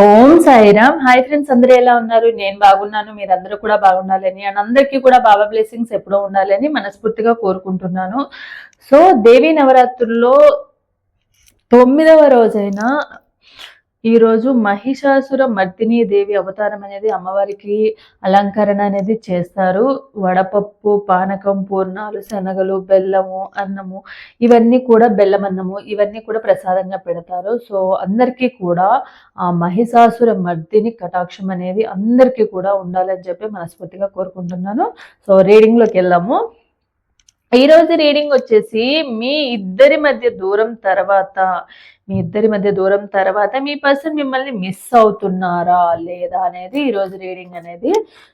ఓం Sairam. Hi friends అందరూ ఎలా ఉన్నారు? నేను బాగున్నాను మీరందరూ కూడా బాగుండాలని అండ్ అందరికీ కూడా బాబా బ్లెస్సింగ్స్ ఎప్పుడూ ఉండాలని మనస్ఫూర్తిగా కోరుకుంటున్నాను. సో దేవీ నవరాత్రుల్లో తొమ్మిదవ రోజైన ఈరోజు మహిషాసుర మర్దిని దేవి అవతారం అనేది అమ్మవారికి అలంకరణ అనేది చేస్తారు. వడపప్పు పానకం పూర్ణాలు శనగలు బెల్లము అన్నము ఇవన్నీ కూడా బెల్లం అన్నము ఇవన్నీ కూడా ప్రసాదంగా పెడతారు. సో అందరికీ కూడా ఆ మహిషాసుర మర్దిని కటాక్షం అనేది అందరికీ కూడా ఉండాలని చెప్పి మనస్ఫూర్తిగా కోరుకుంటున్నాను. సో రీడింగ్లోకి వెళ్దాము. ఈరోజు రీడింగ్ వచ్చేసి మీ ఇద్దరి మధ్య దూరం తర్వాత మీ ఇద్దరి మధ్య దూరం తర్వాత మీ పర్సన్ మిమ్మల్ని మిస్ అవుతున్నారా లేదా అనేది ఈరోజు రీడింగ్ అనేది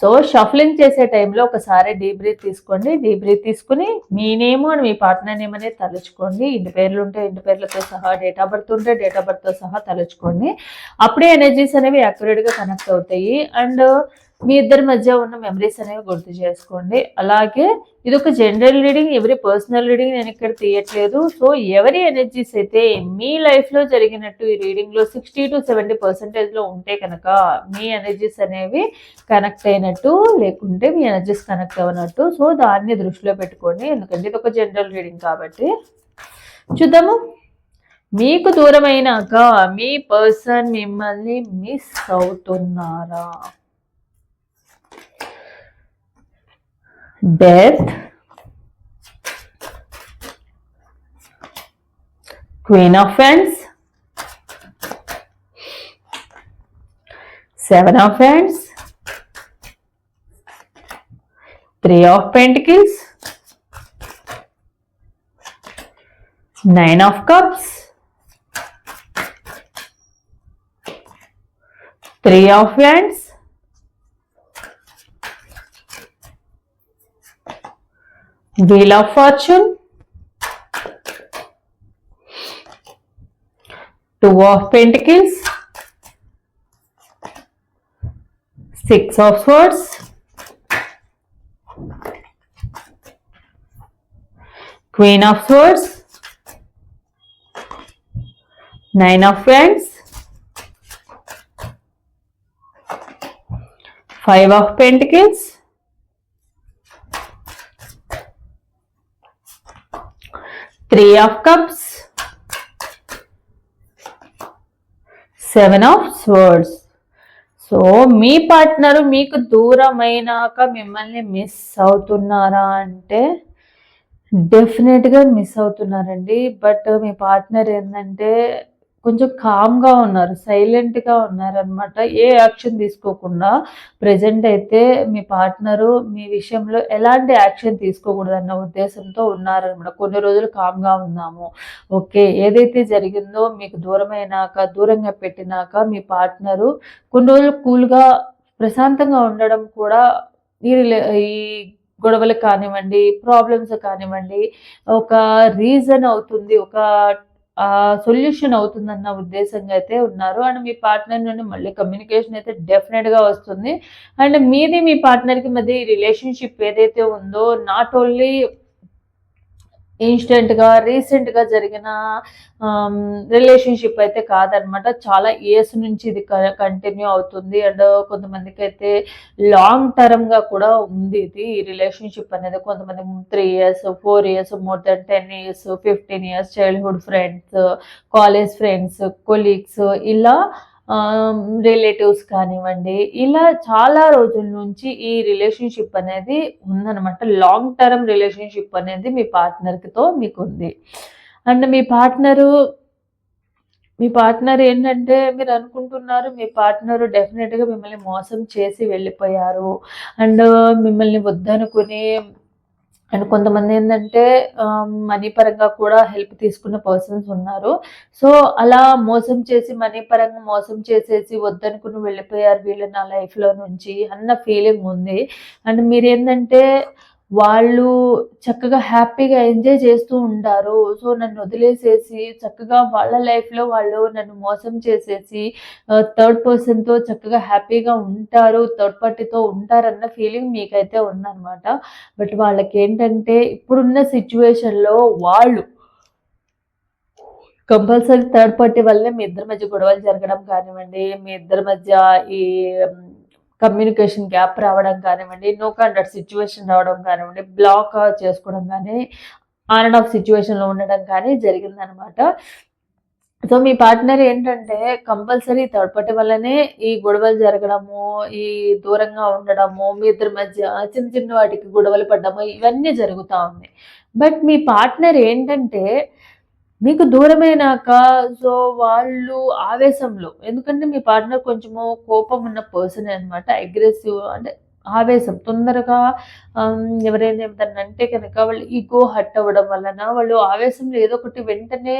సో షఫలింగ్ చేసే టైంలో ఒకసారి డీప్ బ్రీత్ తీసుకోండి. డీప్ బ్రీత్ తీసుకుని మీ నేమ్ అండ్ మీ పార్ట్నర్ నేమ్ అనేది తలుచుకోండి. ఇంటి పేర్లు ఉంటే ఇంటి పేర్లతో సహా డేట్ ఆఫ్ బర్త్ ఉంటే డేట్ ఆఫ్ బర్త్తో సహా తలుచుకోండి. అప్పుడే ఎనర్జీస్ అనేవి యాక్యురేట్గా కనెక్ట్ అవుతాయి. అండ్ మీ ఇద్దరి మధ్య ఉన్న మెమరీస్ అనేవి గుర్తు చేసుకోండి. అలాగే ఇది ఒక జనరల్ రీడింగ్ ఎవరి పర్సనల్ రీడింగ్ నేను ఇక్కడ తీయట్లేదు. సో ఎవరి ఎనర్జీస్ అయితే మీ లైఫ్లో జరిగినట్టు ఈ రీడింగ్లో సిక్స్టీ టు సెవెంటీ పర్సెంటేజ్లో ఉంటే కనుక మీ ఎనర్జీస్ అనేవి కనెక్ట్ అయినట్టు లేకుంటే మీ ఎనర్జీస్ కనెక్ట్ అవ్వనట్టు. సో దాన్ని దృష్టిలో పెట్టుకోండి. ఎందుకంటే ఇది ఒక జనరల్ రీడింగ్ కాబట్టి. చూద్దాము. మీకు దూరమైనాక మీ పర్సన్ మిమ్మల్ని మిస్ అవుతున్నారా? Death queen of wands. Seven of wands. Three of pentacles. Nine of cups. Three of wands Wheel of Fortune, Two of Pentacles, Six of Swords, Queen of Swords, Nine of Wands, Five of Pentacles, three of cups seven of swords. So me partner మీకు దూరమైనాక మిమ్మల్ని miss అవుతున్నారా అంటే డెఫినెట్గా miss అవుతున్నారండి. But మీ partner ఏంటంటే కొంచెం కామ్గా ఉన్నారు సైలెంట్గా ఉన్నారనమాట ఏ యాక్షన్ తీసుకోకుండా ప్రజెంట్ అయితే మీ పార్ట్నరు మీ విషయంలో ఎలాంటి యాక్షన్ తీసుకోకూడదు అన్న ఉద్దేశంతో ఉన్నారనమాట కొన్ని రోజులు కామ్గా ఉన్నాము. ఓకే ఏదైతే జరిగిందో మీకు దూరమైనాక దూరంగా పెట్టినాక మీ పార్ట్నరు కొన్ని రోజులు కూల్గా ప్రశాంతంగా ఉండడం కూడా ఈ ఈ గొడవలు కానివ్వండి ప్రాబ్లమ్స్ కానివ్వండి ఒక రీజన్ అవుతుంది ఒక సొల్యూషన్ అవుతుందన్న ఉద్దేశంగా అయితే ఉన్నారు. అండ్ మీ పార్ట్నర్ నుండి మళ్ళీ కమ్యూనికేషన్ అయితే డెఫినెట్గా వస్తుంది. అండ్ మీది మీ పార్ట్నర్కి మధ్య ఈ రిలేషన్షిప్ ఏదైతే ఉందో నాట్ ఓన్లీ ఇన్స్టెంట్గా రీసెంట్గా జరిగిన రిలేషన్షిప్ అయితే కాదనమాట. చాలా ఇయర్స్ నుంచి ఇది కంటిన్యూ అవుతుంది. అండ్ కొంతమందికి అయితే లాంగ్ టర్మ్గా కూడా ఉంది ఇది ఈ రిలేషన్షిప్ అనేది. కొంతమంది three years four years more than ten years fifteen years childhood friends college friends colleagues ఇలా రిలేటివ్స్ కానివ్వండి ఇలా చాలా రోజుల నుంచి ఈ రిలేషన్షిప్ అనేది ఉందన్నమాట. లాంగ్ టర్మ్ రిలేషన్షిప్ అనేది మీ పార్ట్నర్తో మీకు ఉంది అండ్ మీ పార్ట్నరు మీ పార్ట్నర్ ఏంటంటే మీరు అనుకుంటున్నారు మీ పార్ట్నర్ డెఫినెట్గా మిమ్మల్ని మోసం చేసి వెళ్ళిపోయారు. అండ్ మిమ్మల్ని వద్దనుకుని అండ్ కొంతమంది ఏంటంటే మనీ పరంగా కూడా హెల్ప్ తీసుకున్న పర్సన్స్ ఉన్నారు. సో అలా మోసం చేసి మనీ పరంగా మోసం చేసేసి వద్దనుకుని వెళ్ళిపోయారు వీళ్ళు నా లైఫ్లో నుంచి అన్న ఫీలింగ్ ఉంది. అండ్ మీరేంటంటే వాళ్ళు చక్కగా హ్యాపీగా ఎంజాయ్ చేస్తూ ఉంటారు. సో నన్ను వదిలేసేసి చక్కగా వాళ్ళ లైఫ్లో వాళ్ళు నన్ను మోసం చేసేసి థర్డ్ పర్సన్తో చక్కగా హ్యాపీగా ఉంటారు థర్డ్ పార్టీతో ఉంటారన్న ఫీలింగ్ మీకైతే ఉందన్నమాట. బట్ వాళ్ళకి ఏంటంటే ఇప్పుడున్న సిచ్యువేషన్లో వాళ్ళు కంపల్సరీ థర్డ్ పార్టీ వల్లే మీ ఇద్దరి మధ్య గొడవలు జరగడం కానివ్వండి మీ ఇద్దరి మధ్య ఈ కమ్యూనికేషన్ గ్యాప్ రావడం కానివ్వండి నో కాంటాక్ట్ సిచ్యువేషన్ రావడం కానివ్వండి బ్లాక్ చేసుకోవడం కానీ ఆన్ అండ్ ఆఫ్ సిచ్యువేషన్లో ఉండడం కానీ జరిగిందనమాట సో మీ పార్ట్నర్ ఏంటంటే కంపల్సరీ థర్డ్ పార్టీ వల్లనే ఈ గొడవలు జరగడము ఈ దూరంగా ఉండడము మీ ఇద్దరి మధ్య చిన్న చిన్న వాటికి గొడవలు పడ్డము ఇవన్నీ జరుగుతూ ఉన్నాయి. బట్ మీ పార్ట్నర్ ఏంటంటే మీకు దూరమైనాక సో వాళ్ళు ఆవేశంలో ఎందుకంటే మీ పార్ట్నర్ కొంచెము కోపం ఉన్న పర్సన్ అనమాట అగ్రెసివ్ అంటే ఆవేశం తొందరగా ఎవరైనా ఏమిటంటే కనుక వాళ్ళు ఈగో హట్ అవ్వడం వలన వాళ్ళు ఆవేశంలో ఏదో ఒకటి వెంటనే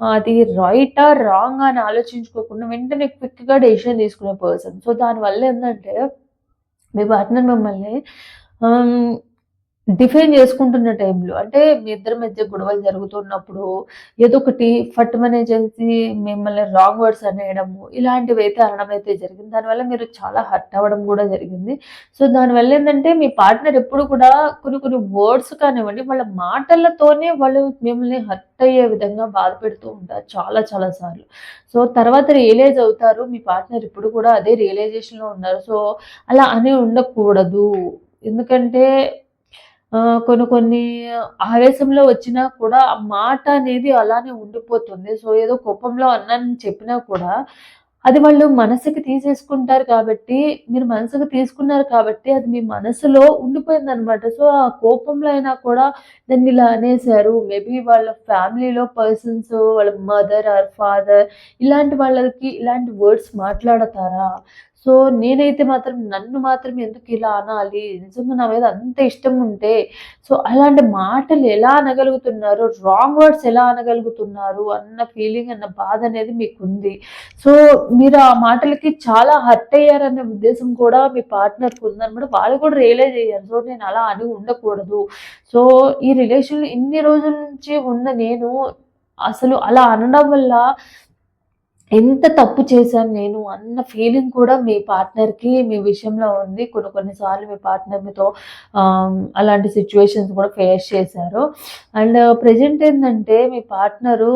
అది రైటా రాంగ్ అని ఆలోచించుకోకుండా వెంటనే క్విక్గా డెసిషన్ తీసుకునే పర్సన్ సో దానివల్ల ఏంటంటే మీ పార్ట్నర్ మిమ్మల్ని డిఫైన్ చేసుకుంటున్న టైంలో అంటే మీ ఇద్దరి మధ్య గొడవలు జరుగుతున్నప్పుడు ఏదో ఒకటి ఫట్ చేసి మిమ్మల్ని రాంగ్ వర్డ్స్ అనేయడము ఇలాంటివి అయితే అనడం అయితే జరిగింది. దానివల్ల మీరు చాలా హర్ట్ అవ్వడం కూడా జరిగింది. సో దానివల్ల ఏంటంటే మీ పార్ట్నర్ ఎప్పుడు కూడా కొన్ని కొన్ని వర్డ్స్ కానివ్వండి వాళ్ళ మాటలతోనే వాళ్ళు మిమ్మల్ని హర్ట్ అయ్యే విధంగా బాధ పెడుతూ ఉంటారు చాలా చాలా సార్లు. సో తర్వాత రియలైజ్ అవుతారు మీ పార్ట్నర్ ఇప్పుడు కూడా అదే రియలైజేషన్లో ఉన్నారు. సో అలా అని ఉండకూడదు. ఎందుకంటే కొన్ని కొన్ని ఆవేశంలో వచ్చినా కూడా ఆ మాట అనేది అలానే ఉండిపోతుంది. సో ఏదో కోపంలో అన్నాన్ని చెప్పినా కూడా అది వాళ్ళు మనసుకి తీసేసుకుంటారు కాబట్టి మీరు మనసుకు తీసుకున్నారు కాబట్టి అది మీ మనసులో ఉండిపోయింది అనమాట సో ఆ కోపంలో అయినా కూడా దాన్ని ఇలా అనేసారు మేబీ వాళ్ళ ఫ్యామిలీలో పర్సన్స్ వాళ్ళ మదర్ ఆర్ ఫాదర్ ఇలాంటి వాళ్ళకి ఇలాంటి వర్డ్స్ మాట్లాడతారా? సో నేనైతే మాత్రం నన్ను మాత్రం ఎందుకు ఇలా అనాలి? నిజంగా నా మీద అంత ఇష్టం ఉంటే సో అలాంటి మాటలు ఎలా అనగలుగుతున్నారు రాంగ్ వర్డ్స్ ఎలా అనగలుగుతున్నారు అన్న ఫీలింగ్ అన్న బాధ అనేది మీకు ఉంది సో మీరు ఆ మాటలకి చాలా హర్ట్ అయ్యారనే ఉద్దేశం కూడా మీ పార్ట్నర్కి ఉందన్నమాట వాళ్ళు కూడా రియలైజ్ అయ్యారు. సో నేను అలా అని ఉండకూడదు. సో ఈ రిలేషన్ ఇన్ని రోజుల నుంచి ఉన్న నేను అసలు అలా అనడం వల్ల ఎంత తప్పు చేశాను నేను అన్న ఫీలింగ్ కూడా మీ పార్ట్నర్కి మీ విషయంలో ఉంది. కొన్ని కొన్నిసార్లు మీ పార్ట్నర్ మీతో అలాంటి సిచ్యువేషన్స్ కూడా ఫేస్ చేశారు. అండ్ uh, ప్రజెంట్ ఏంటంటే మీ పార్ట్నరు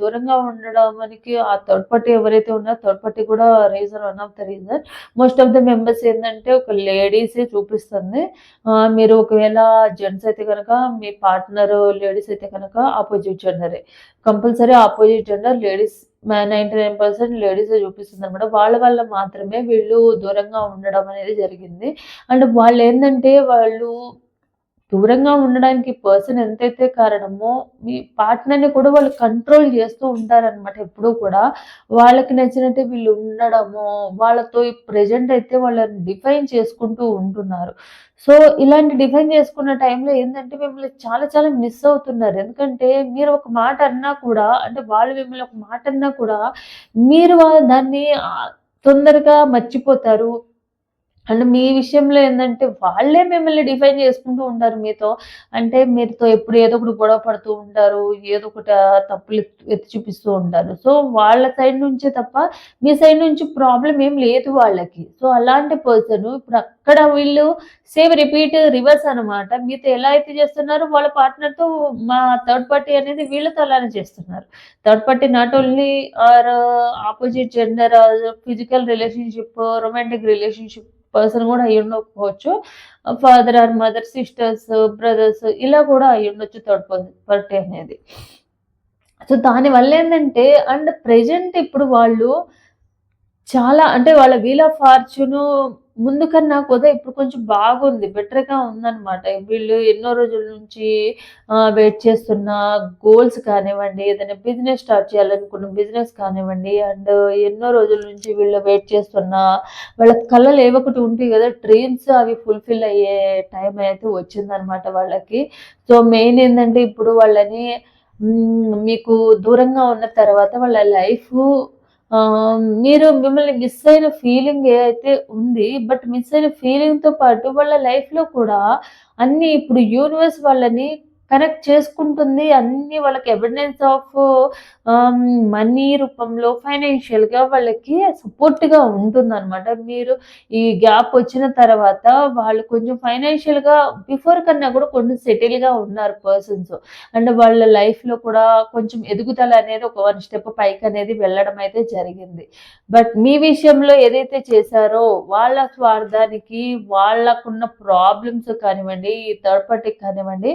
దూరంగా ఉండడానికి ఆ థర్డ్ పార్టీ ఎవరైతే ఉన్నారో థర్డ్ పార్టీ కూడా reason one of the reason most of the members ఏంటంటే ఒక లేడీసే చూపిస్తుంది. మీరు ఒకవేళ జెంట్స్ అయితే కనుక మీ పార్ట్నర్ లేడీస్ అయితే కనుక opposite జెండరే compulsory opposite gender ladies ninety nine percent ladies చూపిస్తుంది అనమాట వాళ్ళ వల్ల మాత్రమే వీళ్ళు దూరంగా ఉండడం అనేది జరిగింది. అండ్ వాళ్ళు ఏంటంటే వాళ్ళు దూరంగా ఉండడానికి పర్సన్ ఎంతైతే కారణమో మీ పార్ట్నర్ని కూడా వాళ్ళు కంట్రోల్ చేస్తూ ఉంటారనమాట ఎప్పుడూ కూడా. వాళ్ళకి నచ్చినట్టే వీళ్ళు ఉండడము వాళ్ళతో ప్రజెంట్ అయితే వాళ్ళని డిఫైన్ చేసుకుంటూ ఉంటున్నారు. సో ఇలాంటి డిఫైన్ చేసుకున్న టైంలో ఏంటంటే మిమ్మల్ని చాలా చాలా మిస్ అవుతున్నారు. ఎందుకంటే మీరు ఒక మాట అన్నా కూడా అంటే వాళ్ళు మిమ్మల్ని ఒక మాట అన్నా కూడా మీరు దాన్ని తొందరగా మర్చిపోతారు. అండ్ మీ విషయంలో ఏంటంటే వాళ్ళే మిమ్మల్ని డిఫైన్ చేసుకుంటూ ఉంటారు మీతో. అంటే మీరుతో ఎప్పుడు ఏదో ఒకటి గొడవ పడుతూ ఉంటారు ఏదో ఒకటి తప్పులు ఎత్తి చూపిస్తూ ఉంటారు. సో వాళ్ళ సైడ్ నుంచే తప్ప మీ సైడ్ నుంచి ప్రాబ్లం ఏం లేదు వాళ్ళకి. సో అలాంటి పర్సన్ ఇప్పుడు అక్కడ వీళ్ళు సేమ్ రిపీట్ రివర్స్ అనమాట మీతో ఎలా అయితే చేస్తున్నారు వాళ్ళ పార్ట్నర్తో మా థర్డ్ పార్టీ అనేది వీళ్ళతో అలానే చేస్తున్నారు. Third party not only or opposite gender physical relationship romantic relationship person కూడా అయ్యి ఉండకపోవచ్చు. Father or mother sisters brothers ఇలా కూడా అయ్యి ఉండొచ్చు థర్డ్ పార్టీ అనేది. సో దానివల్ల ఏంటంటే అండ్ ప్రజెంట్ ఇప్పుడు వాళ్ళు చాలా అంటే వాళ్ళ వీల్ ఆఫ్ ఫార్చ్యూన్ ముందు కన్నా కూడా ఇప్పుడు కొంచెం బాగుంది బెటర్గా ఉందన్నమాట. వీళ్ళు ఎన్నో రోజుల నుంచి వెయిట్ చేస్తున్న గోల్స్ కానివ్వండి ఏదైనా బిజినెస్ స్టార్ట్ చేయాలనుకున్న బిజినెస్ కానివ్వండి అండ్ ఎన్నో రోజుల నుంచి వీళ్ళు వెయిట్ చేస్తున్న వాళ్ళ కళ్ళలు ఏవో ఒకటి ఉంటాయి కదా డ్రీమ్స్ అవి ఫుల్ఫిల్ అయ్యే టైం అయితే వచ్చిందనమాట వాళ్ళకి. సో మెయిన్ ఏంటంటే ఇప్పుడు వాళ్ళని మీకు దూరంగా ఉన్న తర్వాత వాళ్ళ లైఫ్ మీరు మిమ్మల్ని మిస్ అయిన ఫీలింగ్ ఏదైతే ఉంది బట్ మిస్ అయిన ఫీలింగ్తో పాటు వాళ్ళ లైఫ్లో కూడా అన్ని ఇప్పుడు యూనివర్స్ వాళ్ళని కనెక్ట్ చేసుకుంటుంది. అన్ని వాళ్ళకి ఎవిడెన్స్ ఆఫ్ మనీ రూపంలో ఫైనాన్షియల్గా వాళ్ళకి సపోర్ట్గా ఉంటుంది అనమాట మీరు ఈ గ్యాప్ వచ్చిన తర్వాత వాళ్ళు కొంచెం ఫైనాన్షియల్గా బిఫోర్ కన్నా కూడా కొంచెం సెటిల్గా ఉన్నారు పర్సన్స్. అండ్ వాళ్ళ లైఫ్లో కూడా కొంచెం ఎదుగుదల అనేది ఒక వన్ స్టెప్ పైకి అనేది వెళ్ళడం అయితే జరిగింది. బట్ మీ విషయంలో ఏదైతే చేశారో వాళ్ళ స్వార్థానికి వాళ్ళకున్న ప్రాబ్లమ్స్ కానివ్వండి ఈ థర్డ్ పార్టీకి కానివ్వండి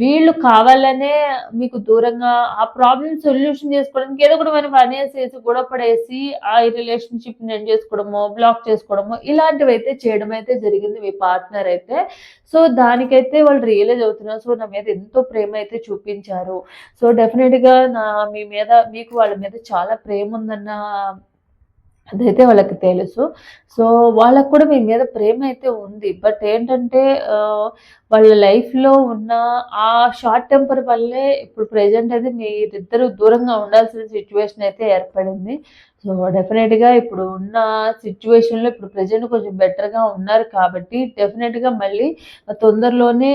వీళ్ళు కావాలనే మీకు దూరంగా ఆ ప్రాబ్లమ్ సొల్యూషన్ చేసుకోవడానికి ఏదో ఒకటి మనం అనేసేసి గొడవ పడేసి ఆ రిలేషన్షిప్ ఎండ్ చేసుకోవడమో బ్లాక్ చేసుకోవడమో ఇలాంటివి అయితే చేయడం అయితే జరిగింది మీ పార్ట్నర్ అయితే. సో దానికైతే వాళ్ళు రియలైజ్ అవుతున్నారు. సో నా మీద ఎంతో ప్రేమ అయితే చూపించారు. సో డెఫినెట్గా నా మీ మీద మీకు వాళ్ళ మీద చాలా ప్రేమ ఉందన్న అదైతే వాళ్ళకి తెలుసు. సో వాళ్ళకు కూడా మీ మీద ప్రేమ అయితే ఉంది. బట్ ఏంటంటే వాళ్ళ లైఫ్లో ఉన్న ఆ షార్ట్ టెంపర్ వల్లే ఇప్పుడు ప్రజెంట్ అయితే మీరిద్దరు దూరంగా ఉండాల్సిన సిచ్యువేషన్ అయితే ఏర్పడింది. సో డెఫినెట్గా ఇప్పుడు ఉన్న సిచ్యువేషన్లో ఇప్పుడు ప్రజెంట్ కొంచెం బెటర్గా ఉన్నారు కాబట్టి డెఫినెట్గా మళ్ళీ తొందరలోనే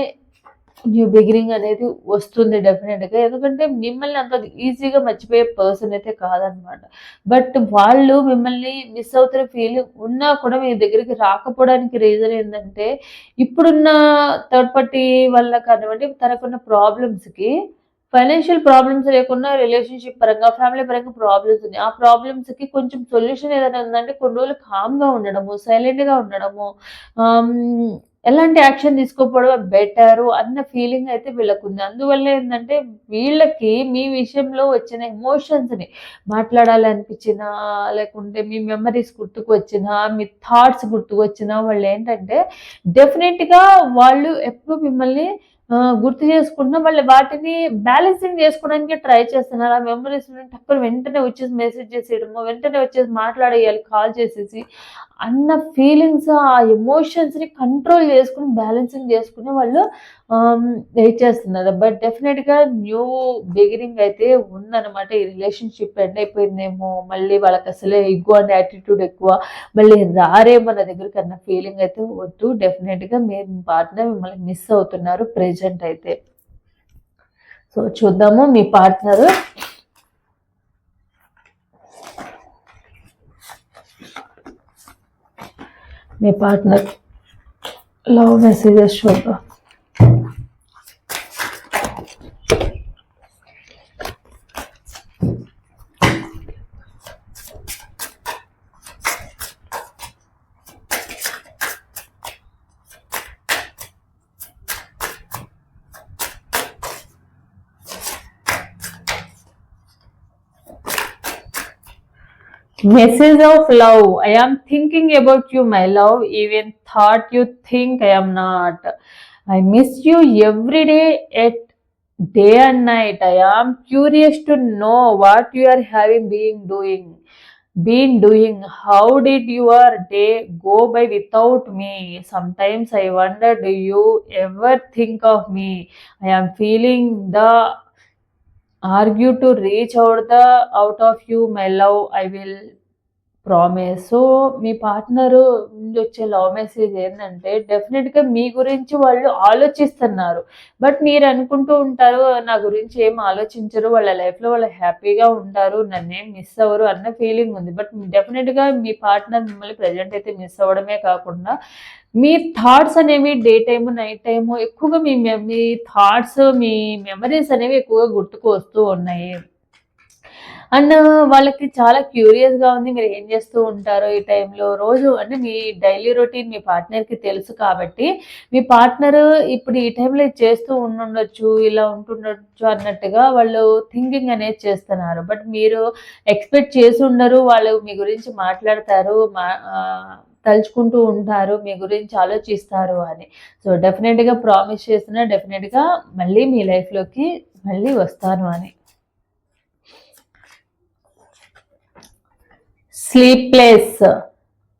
న్యూ బిగినింగ్ అనేది వస్తుంది డెఫినెట్గా ఎందుకంటే మిమ్మల్ని అంత ఈజీగా మర్చిపోయే పర్సన్ అయితే కాదనమాట బట్ వాళ్ళు మిమ్మల్ని మిస్ అవుతున్న ఫీలింగ్ ఉన్నా కూడా మీ దగ్గరికి రాకపోవడానికి రీజన్ ఏంటంటే ఇప్పుడున్న థర్డ్ పార్టీ వల్ల కానివ్వండి తనకున్న ప్రాబ్లమ్స్కి ఫైనాన్షియల్ ప్రాబ్లమ్స్ లేకుండా రిలేషన్షిప్ పరంగా ఫ్యామిలీ పరంగా ప్రాబ్లమ్స్ ఉన్నాయి. ఆ ప్రాబ్లమ్స్కి కొంచెం సొల్యూషన్ ఏదైనా ఉందంటే కొన్ని రోజులు కామ్గా ఉండడము సైలెంట్గా ఉండడము ఎలాంటి యాక్షన్ తీసుకోకపోవడం బెటరు అన్న ఫీలింగ్ అయితే వీళ్ళకు ఉంది అందువల్ల ఏంటంటే వీళ్ళకి మీ విషయంలో వచ్చిన ఎమోషన్స్ని మాట్లాడాలనిపించినా మాట్లాడాలి అనిపించినా లేకుంటే మీ మెమరీస్ గుర్తుకు వచ్చినా మీ థాట్స్ గుర్తుకు వచ్చినా వాళ్ళు ఏంటంటే డెఫినెట్గా వాళ్ళు ఎప్పుడు మిమ్మల్ని గుర్తు చేసుకుంటున్నా మళ్ళీ వాటిని బ్యాలెన్సింగ్ చేసుకోవడానికి ట్రై చేస్తున్నారు. ఆ మెమరీస్ టక్కున వెంటనే వచ్చేసి మెసేజ్ చేసేయడము వెంటనే వచ్చేసి మాట్లాడేయాలి కాల్ చేసేసి అన్న ఫీలింగ్స్ ఆ ఎమోషన్స్ని కంట్రోల్ చేసుకుని బ్యాలెన్సింగ్ చేసుకుని వాళ్ళు వెయిట్ చేస్తున్నారు. బట్ డెఫినెట్గా న్యూ బిగినింగ్ అయితే ఉందన్నమాట ఈ రిలేషన్షిప్ ఎండ్ అయిపోయిందేమో మళ్ళీ వాళ్ళకి అసలే ఎక్కువ అనే యాటిట్యూడ్ ఎక్కువ మళ్ళీ రారే మన దగ్గరికి అన్న ఫీలింగ్ అయితే వద్దు. డెఫినెట్గా మీ పార్ట్నర్ మిమ్మల్ని మిస్ అవుతున్నారు ప్రెజెంట్ అయితే. సో చూద్దాము మీ పార్ట్నర్ మీ పార్ట్నర్ లవ్ మెసేజెస్ చూద్దాం Message of love. I am thinking about you, my love. Even thought you think I am not. I miss you every day at day and night. I am curious to know what you are having been doing. Been doing. How did your day go by without me? Sometimes I wonder, do you ever think of me? I am feeling the argue to reach out the out of you my love i will promise. So me partner నుండి వచ్చే love message ఏంటంటే డెఫినెట్గా మీ గురించి వాళ్ళు ఆలోచిస్తున్నారు. But మీరు అనుకుంటూ ఉంటారు నా గురించి ఏం ఆలోచించరు. వాళ్ళ లైఫ్లో వాళ్ళు హ్యాపీగా ఉంటారు. నన్నేం మిస్ అవ్వరు అన్న ఫీలింగ్ ఉంది. బట్ డెఫినెట్గా మీ పార్ట్నర్ మిమ్మల్ని ప్రజెంట్ అయితే మిస్ అవ్వడమే కాకుండా మీ థాట్స్ అనేవి డే టైము నైట్ టైము ఎక్కువగా మీ మీ థాట్స్ మీ మెమరీస్ అనేవి ఎక్కువగా గుర్తుకు వస్తూ ఉన్నాయి. అండ్ వాళ్ళకి చాలా క్యూరియస్గా ఉంది. మీరు ఏం చేస్తూ ఉంటారో ఈ టైంలో? రోజు అంటే మీ డైలీ రొటీన్ మీ పార్ట్నర్కి తెలుసు కాబట్టి మీ పార్ట్నర్ ఇప్పుడు ఈ టైంలో చేస్తూ ఉండుండొచ్చు ఇలా ఉంటుండొచ్చు అన్నట్టుగా వాళ్ళు థింకింగ్ అనేది చేస్తున్నారు. బట్ మీరు ఎక్స్పెక్ట్ చేసి ఉండరు వాళ్ళు మీ గురించి మాట్లాడతారు మా తలుచుకుంటూ ఉంటారు మీ గురించి ఆలోచిస్తారు అని. సో డెఫినెట్గా ప్రామిస్ చేస్తున్నా డెఫినెట్గా మళ్ళీ మీ లైఫ్లోకి మళ్ళీ వస్తాను అని. Sleepless.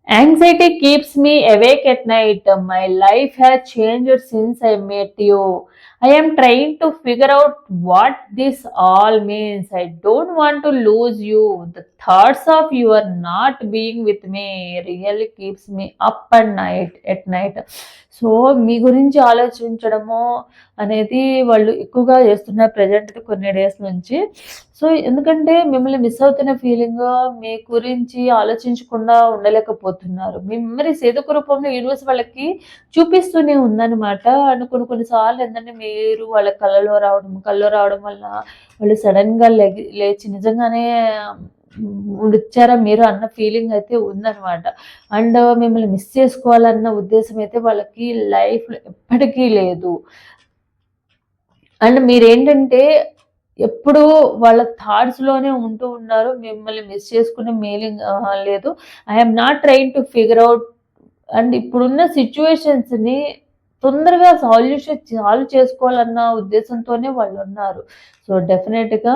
Anxiety keeps me awake at night. My life has changed since i met you. I am trying to figure out what this all means. I don't want to lose you. The thoughts of you are not being with me really keeps me up at night at night so మీ గురించి ఆలోచించడము అనేది వాళ్ళు ఎక్కువగా చేస్తున్నారు present కొన్ని days నుంచి. So ఎందుకంటే మిమ్మల్ని మిస్ అవుతున్న ఫీలింగ్ మీ గురించి ఆలోచించకుండా ఉండలేకపోతున్నారు. మీ మెమరీస్ ఏదో ఒక రూపంలో యూనివర్స్ వాళ్ళకి చూపిస్తూనే ఉందన్నమాట. అండ్ కొన్ని కొన్నిసార్లు ఏంటంటే మీరు వాళ్ళ కళ్ళలో రావడం కళ్ళలో రావడం వల్ల వాళ్ళు సడన్గా లేచి నిజంగానే వచ్చారా మీరు అన్న ఫీలింగ్ అయితే ఉందనమాట అండ్ మిమ్మల్ని మిస్ చేసుకోవాలన్న ఉద్దేశం అయితే వాళ్ళకి లైఫ్లో ఎప్పటికీ లేదు. అండ్ మీరేంటంటే ఎప్పుడు వాళ్ళ థాట్స్లోనే ఉంటూ ఉన్నారు. మిమ్మల్ని మిస్ చేసుకునే మీలింగ్ లేదు. I'm not trying to figure out and ఇప్పుడున్న సిచ్యువేషన్స్ని తొందరగా సాల్యూషన్ సాల్వ్ చేసుకోవాలన్న ఉద్దేశంతోనే వాళ్ళు ఉన్నారు సో డెఫినెట్గా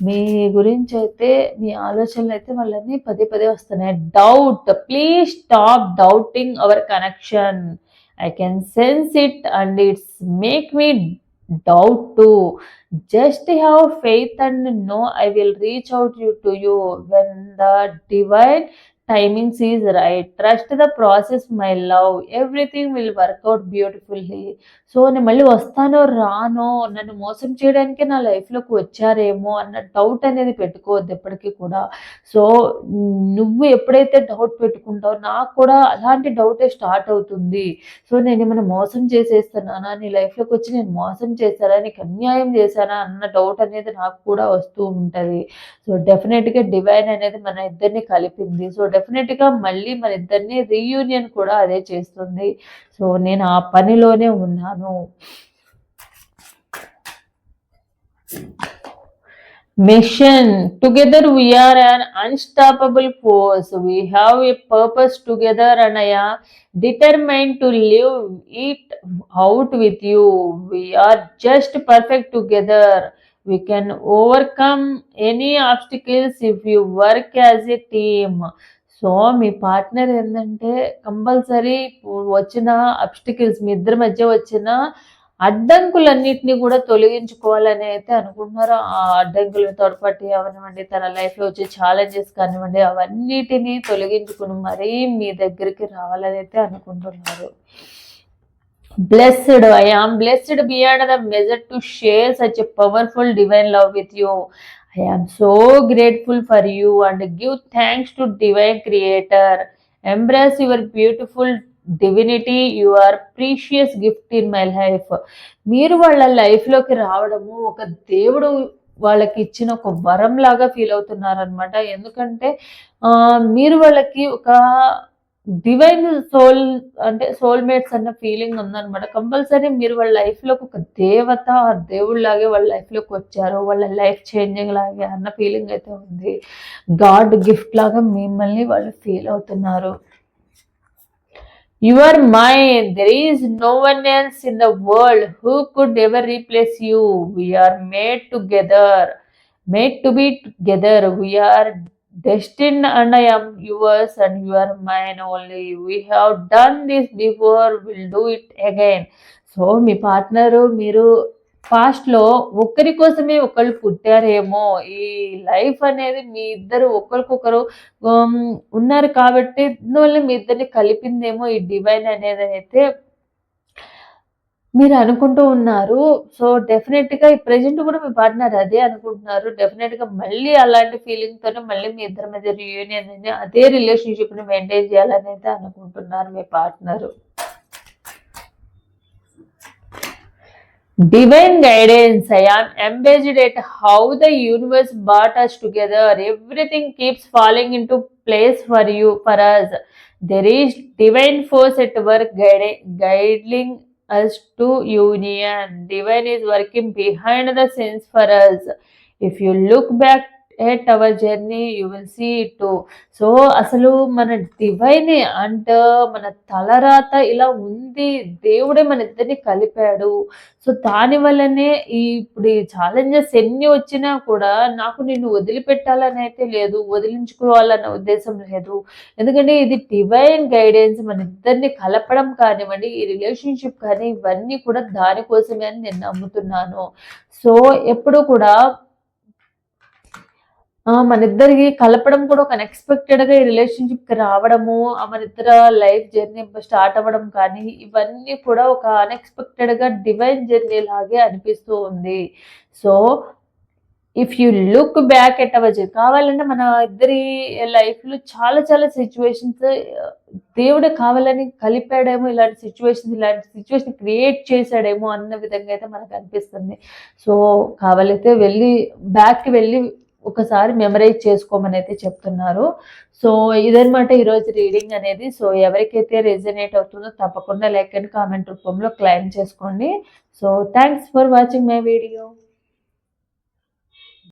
మీ గురించి అయితే మీ ఆలోచనలు అయితే వాళ్ళని పదే పదే వస్తున్నాయి. Doubt please stop doubting our connection I can sense it and it's make me doubt to just have faith and know I will reach out you to you when the divine timings is right trust the process my love everything will work out beautifully so నేను మళ్ళీ వస్తానో రానో నన్ను మోసం చేయడానికే నా లైఫ్లోకి వచ్చారేమో అన్న doubt అనేది పెట్టుకోవద్దు ఎప్పటికీ కూడా. సో నువ్వు ఎప్పుడైతే డౌట్ పెట్టుకుంటావో నాకు కూడా అలాంటి డౌటే స్టార్ట్ అవుతుంది. సో నేను ఏమైనా మోసం చేసేస్తున్నానా? నీ లైఫ్లోకి వచ్చి నేను మోసం చేశానా? నీకు అన్యాయం చేశానా? అన్న డౌట్ అనేది నాకు కూడా వస్తూ ఉంటుంది. సో డెఫినెట్గా డివైన్ అనేది మన ఇద్దరిని కలిపింది. సో డెఫినెట్గా మళ్ళీ మన ఇద్దరిని రీయూనియన్ కూడా అదే చేస్తుంది సో నేను ఆ పనిలోనే ఉన్నాను mission together we are an unstoppable force we have a purpose together and i am determined to live it out with you we are just perfect together we can overcome any obstacles if you work as a team so me partner ఏంటంటే compulsory వచ్చిన obstacles మీ ఇద్దరి మధ్య వచ్చిన అడ్డంకులన్నిటిని కూడా తొలగించుకోవాలని అయితే అనుకుంటున్నారు. ఆ అడ్డంకులు తోడ్పట్టి అవనివ్వండి తన లైఫ్లో వచ్చే ఛాలెంజెస్ కానివ్వండి అవన్నిటినీ తొలగించుకుని మరీ మీ దగ్గరికి రావాలని అయితే అనుకుంటున్నారు. Blessed I am blessed beyond the measure to share such a powerful divine love with you I am so grateful for you and give thanks to divine creator embrace your beautiful divinity your precious gift in my life మీరు వాళ్ళ లైఫ్లోకి రావడము ఒక దేవుడు వాళ్ళకి ఇచ్చిన ఒక వరం లాగా ఫీల్ అవుతున్నారనమాట ఎందుకంటే మీరు వాళ్ళకి ఒక డివైన్ సోల్ అంటే సోల్మేట్స్ అన్న ఫీలింగ్ ఉందన్నమాట. కంపల్సరీ మీరు వాళ్ళ లైఫ్లోకి ఒక దేవత దేవుళ్ళలాగే వాళ్ళ లైఫ్లోకి వచ్చారు వాళ్ళ లైఫ్ చేంజింగ్ లాగే అన్న ఫీలింగ్ అయితే ఉంది. గాడ్ గిఫ్ట్ లాగా మిమ్మల్ని వాళ్ళు ఫీల్ అవుతున్నారు. You are mine there is no one else in the world who could ever replace you we're made together made to be together we're destined and I am yours and you are mine only. We have done this before, we'll do it again. So me partner మీరు పాస్ట్లో ఒకరి కోసమే ఒకళ్ళు పుట్టారేమో ఈ life అనేది మీ ఇద్దరు ఒకరికొకరు um, ఉన్నారు కాబట్టి మీ ఇద్దరిని కలిపిందేమో ఈ డివైన్ అనేది అయితే మీరు అనుకుంటూ ఉన్నారు. సో డెఫినెట్గా ఈ ప్రజెంట్ కూడా మీ పార్ట్నర్ అదే అనుకుంటున్నారు. డెఫినెట్గా మళ్ళీ అలాంటి ఫీలింగ్తో మళ్ళీ మీ ఇద్దరి మధ్య రియూనియన్ అని అదే రిలేషన్షిప్ని మెయింటైన్ చేయాలని అయితే అనుకుంటున్నారు మీ partner. Divine guidance I am amazed at how the universe brought us together everything keeps following into place for you for us there is divine force at work guide guiding us to union. Divine is working behind the scenes for us. If you look back at our journey you will see to so అసలు మన divine and మన తలరాత ఇలా ఉంది. దేవుడే మన ఇద్దరిని కలిపాడు. సో దాని వల్లనే ఈ ఇప్పుడు ఈ ఛాలెంజెస్ ఎన్ని వచ్చినా కూడా నాకు నిన్ను వదిలిపెట్టాలని అయితే లేదు. వదిలించుకోవాలన్న ఉద్దేశం లేదు. ఎందుకంటే ఇది డివైన్ గైడెన్స్ మన ఇద్దరిని కలపడం కానివ్వండి ఈ రిలేషన్షిప్ కానీ ఇవన్నీ కూడా దానికోసమే అని నేను నమ్ముతున్నాను. సో ఎప్పుడు కూడా మనిద్దరికి కలపడం కూడా ఒక అన్‌ఎక్స్‌పెక్టెడ్‌గా ఈ రిలేషన్‌షిప్‌కి రావడము, మన ఇద్దర లైఫ్ జర్నీ స్టార్ట్ అవ్వడం కానీ, ఇవన్నీ కూడా ఒక అన్ఎక్స్పెక్టెడ్గా డివైన్ జర్నీ లాగే అనిపిస్తూ ఉంది. So, if you look back at our journey కావాలంటే మన ఇద్దరి లైఫ్‌లో చాలా చాలా సిచ్యువేషన్స్ దేవుడే కావాలని కలిపాడేమో ఇలాంటి సిచ్యువేషన్స్ ఇలాంటి సిచ్యువేషన్ క్రియేట్ చేశాడేమో అన్న విధంగా అయితే మనకు అనిపిస్తుంది. సో, కావాలైతే వెళ్ళి బ్యాక్‌కి వెళ్ళి ఒకసారి మెమరైజ్ చేసుకోమని అయితే చెప్తున్నారు. సో, ఇదనమాట ఈరోజు రీడింగ్ అనేది. సో, ఎవరికైతే రెజనేట్ అవుతుందో తప్పకుండా లైక్ అండ్ కామెంట్ రూపంలో క్లెయిమ్ చేసుకోండి. So, thanks for watching my video.